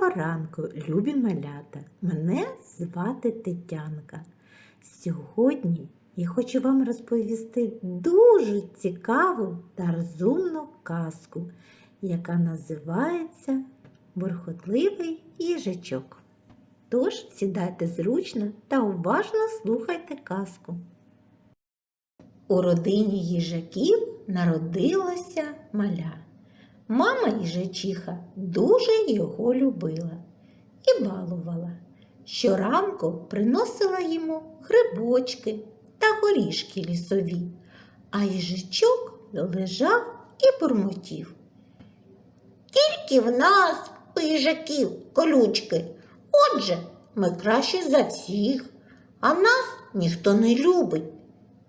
Доброго ранку, любі малята! Мене звати Тетянка. Сьогодні я хочу вам розповісти дуже цікаву та розумну казку, яка називається Бурхотливий їжачок. Тож сідайте зручно та уважно слухайте казку. У родині їжаків народилося маля. Мама їжачиха дуже його любила і балувала. Щоранку приносила йому грибочки та горішки лісові, а їжачок лежав і бурмотів. Тільки в нас, у їжаків, колючки. Отже, ми кращі за всіх, а нас ніхто не любить.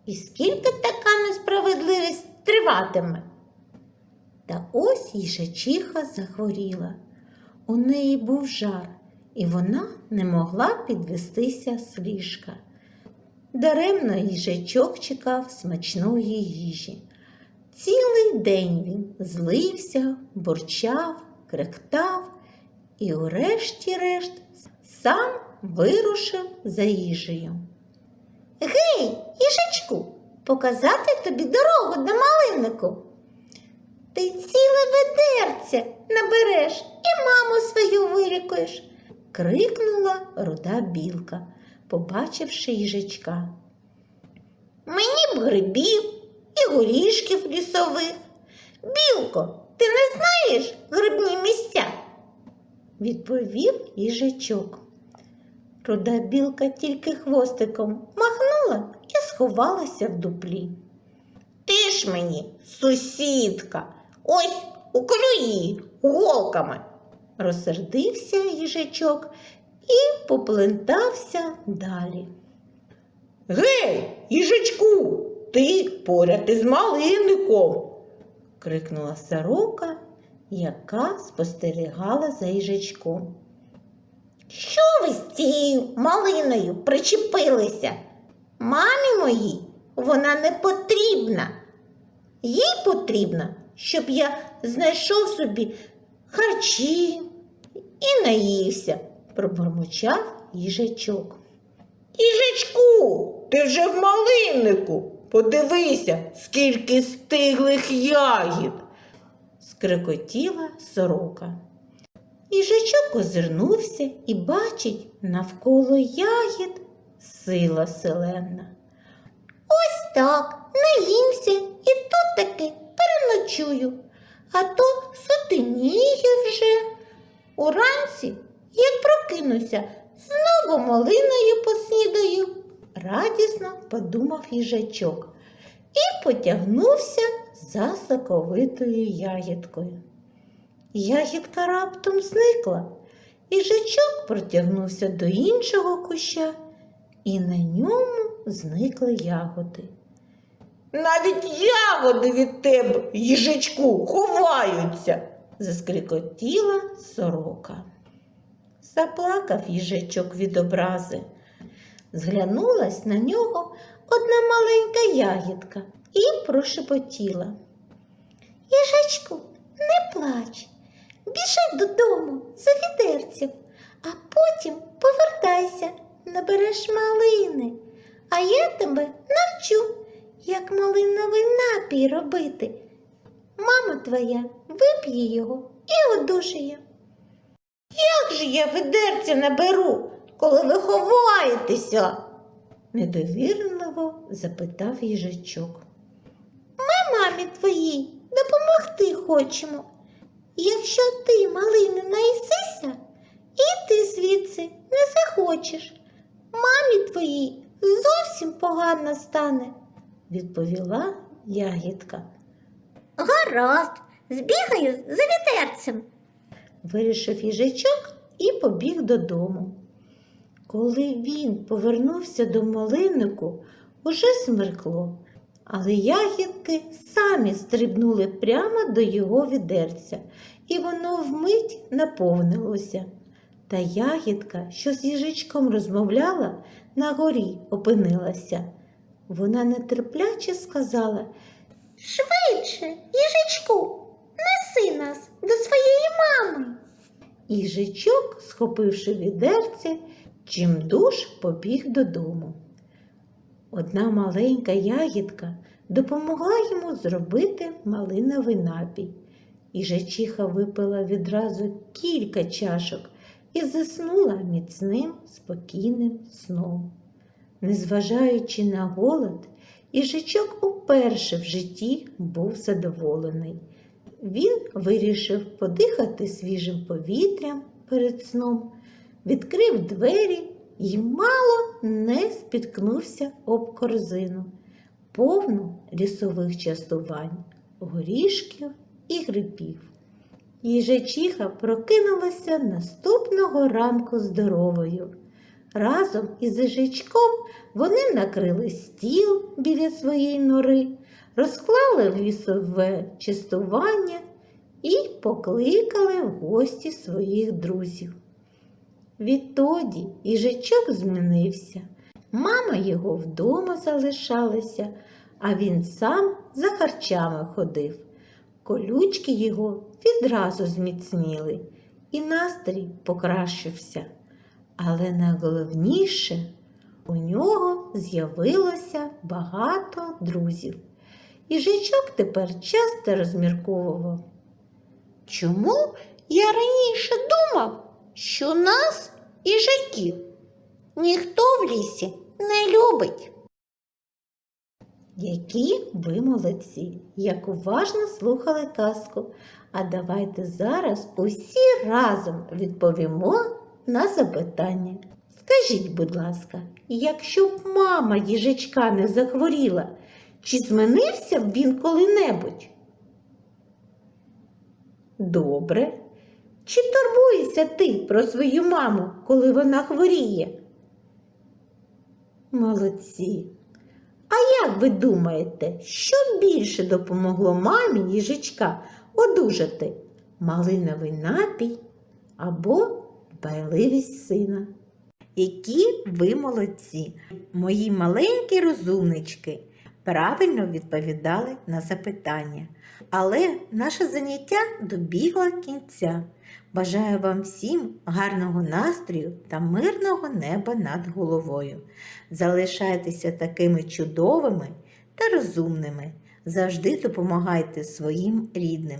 І скільки така несправедливість триватиме? Та ось їжачиха захворіла. У неї був жар, і вона не могла підвестися з ліжка. Даремно їжачок чекав смачної їжі. Цілий день він злився, бурчав, кректав і, урешті-решт, сам вирушив за їжею. Гей, їжачку, показати тобі дорогу до малиннику. Ти ціле ведерце набереш і маму свою вилікуєш, крикнула руда білка, побачивши їжачка. Мені б грибів і горішків лісових. Білко, ти не знаєш грибні місця? відповів їжачок. Руда білка тільки хвостиком махнула і сховалася в дуплі. Ти ж мені, сусідка, ось уколю її голками, розсердився їжачок і поплентався далі. Гей, їжачку, ти поряд із малинником. крикнула сорока, яка спостерігала за їжачком. Що ви з цією малиною причепилися? Мамі моїй вона не потрібна. Їй потрібно, щоб я знайшов собі харчі і наївся, пробурмочав їжачок. Їжачку, ти вже в малиннику. Подивися, скільки стиглих ягід. скрикотіла сорока. Їжачок озирнувся і бачить навколо ягід сила селена. Ось так, наїмся і тут таки переночую, а то сутеніє вже. Уранці, як прокинуся, знову малиною поснідаю, радісно подумав їжачок і потягнувся за соковитою ягідкою. Ягідка раптом зникла, їжачок протягнувся до іншого куща, і на ньому зникли ягоди. Навіть ягоди від тебе, їжачку, ховаються. заскрикотіла сорока. Заплакав їжачок від образи. Зглянулась на нього одна маленька ягідка і прошепотіла. Їжачку, не плач, біжи додому за відерцем, а потім повертайся, набереш малини, а я тебе навчу, як малиновий напій робити. Мама твоя вип'є його і одужає. Як же я ведерця наберу, коли ви ховаєтеся? недовірливо запитав їжачок. Ми мамі твоїй допомогти хочемо. Якщо ти малини наїсися, і ти звідси не захочеш. Мамі твоїй зовсім погано стане, відповіла ягідка. Гаразд, збігаю за вітерцем, вирішив їжачок і побіг додому. Коли він повернувся до малиннику, уже смеркло, але ягідки самі стрибнули прямо до його відерця, і воно вмить наповнилося. Та ягідка, що з їжачком розмовляла, на горі опинилася. Вона нетерпляче сказала Швидше, їжачку, неси нас до своєї мами. Їжачок, схопивши відерце, чимдуж побіг додому. Одна маленька ягідка допомогла йому зробити малиновий напій. Їжачиха випила відразу кілька чашок і заснула міцним, спокійним сном. Незважаючи на голод, їжачок уперше в житті був задоволений. Він вирішив подихати свіжим повітрям перед сном, відкрив двері і мало не спіткнувся об корзину, повну лісових частувань, горішків і грибів. Їжачиха прокинулася наступного ранку здоровою. Разом із їжачком вони накрили стіл біля своєї нори, розклали лісове частування і покликали в гості своїх друзів. Відтоді їжачок змінився. Мама його вдома залишалася, а він сам за харчами ходив. Колючки його відразу зміцніли, і настрій покращився. Але найголовніше у нього з'явилося багато друзів. Їжачок тепер часто розмірковував. Чому я раніше думав, що нас, їжаків, ніхто в лісі не любить? Які ви молодці, як уважно слухали казку. А давайте зараз усі разом відповімо на запитання. Скажіть, будь ласка, якщо б мама їжачка не захворіла, чи змінився б він коли-небудь? Добре. Чи турбуєшся ти про свою маму, коли вона хворіє? Молодці. А як ви думаєте, що більше допомогло мамі їжачка одужати? Малиновий напій або дбайливість сина? Які ви молодці, мої маленькі розумнички, правильно відповідали на запитання. Але наше заняття добігло кінця. Бажаю вам всім гарного настрою та мирного неба над головою. Залишайтеся такими чудовими та розумними. Завжди допомагайте своїм рідним.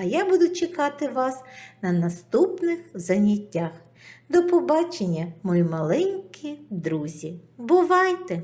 А я буду чекати вас на наступних заняттях. До побачення, мої маленькі друзі. Бувайте!